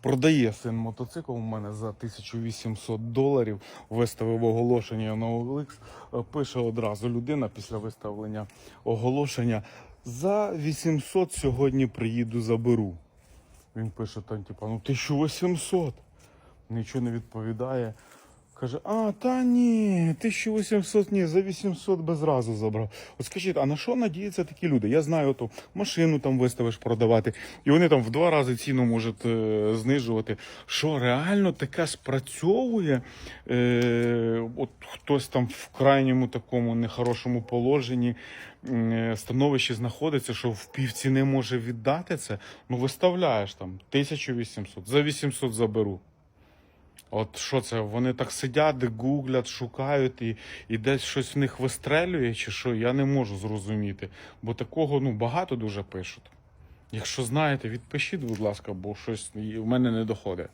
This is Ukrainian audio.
Продає син мотоцикл у мене за 1800 доларів. Виставив оголошення на OLX. Е, Пише одразу людина після виставлення оголошення. За 800 сьогодні приїду, заберу. Він пише там, типу, ну 1800. Нічого не відповідає. Каже, а, та ні, 1800 ні, за 800 без разу забрав. От скажіть, а на що надіються такі люди? Я знаю, то машину там виставиш продавати, і вони там в два рази ціну можуть е, знижувати. Що реально таке спрацьовує? Е, от хтось там в крайньому такому нехорошому положенні е, становищі знаходиться, що в півціни може віддати це. Ну виставляєш там 1800, за 800 заберу. От що це? Вони так сидять, гуглять, шукають і, і десь щось в них вистрелює, чи що, я не можу зрозуміти. Бо такого ну, багато дуже пишуть. Якщо знаєте, відпишіть, будь ласка, бо щось в мене не доходить.